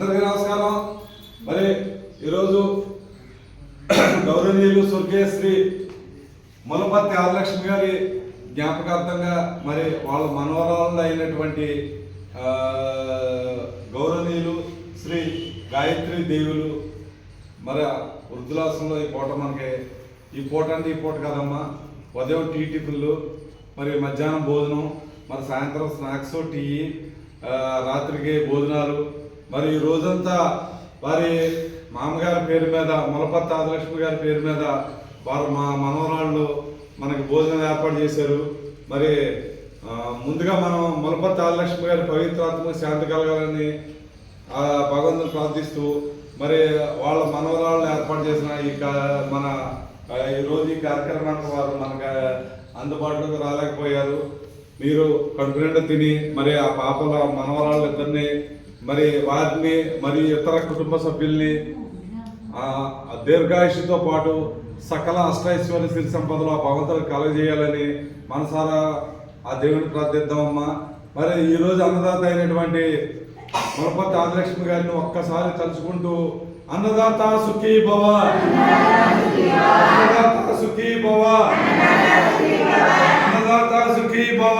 అందరికీ నమస్కారం. మరి ఈరోజు గౌరవనీయులు స్వర్గీయ శ్రీ ములపర్తి గారి జ్ఞాపకార్థంగా మరి వాళ్ళ మనవరాలు అయినటువంటి గౌరవనీయులు శ్రీ గాయత్రి దేవులు. మరి వృద్ధులాసంలో ఈ పూట మనకి ఈ పూట అంటే ఈ పూట కాదమ్మా ఉదయం టీ టిఫిన్లు మరి మధ్యాహ్నం భోజనం మరి సాయంత్రం స్నాక్స్ టీ రాత్రికి భోజనాలు మరి ఈ రోజంతా వారి మామగారి పేరు మీద ములపత్తి ఆదిలక్ష్మి గారి పేరు మీద వారు మా మనవరాళ్ళు మనకి భోజనం ఏర్పాటు చేశారు. మరి ముందుగా మనం ములపత్తి ఆదిలక్ష్మి గారి పవిత్రాత్మ శాంతి కలగాలని భగవంతుని ప్రార్థిస్తూ మరి వాళ్ళ మనవరాళ్ళు ఏర్పాటు చేసిన ఈ మన ఈరోజు ఈ రోజు ఈ కార్యక్రమానికి వారు మనకు అందుబాటులోకి రాలేకపోయారు. మీరు కడుపు తిని మరి ఆ పాపల మనవరాళ్ళు ఇద్దరిని మరి వారిని మరి ఇతర కుటుంబ సభ్యుల్ని దీర్ఘాయుషితో పాటు సకల అష్టైశ్వర్య సిరి సంపదలు ఆ భగవంతుడు కలగజేయాలని మనసారా ఆ దేవుని ప్రార్థిద్దామమ్మా. మరి ఈరోజు అన్నదాత అయినటువంటి మునపతి ఆదిలక్ష్మి గారిని ఒక్కసారి తలుచుకుంటూ అన్నదాత సుఖీ భవ. అన్నదాత సుఖీ భవ. అన్నదాత సుఖీ భవ.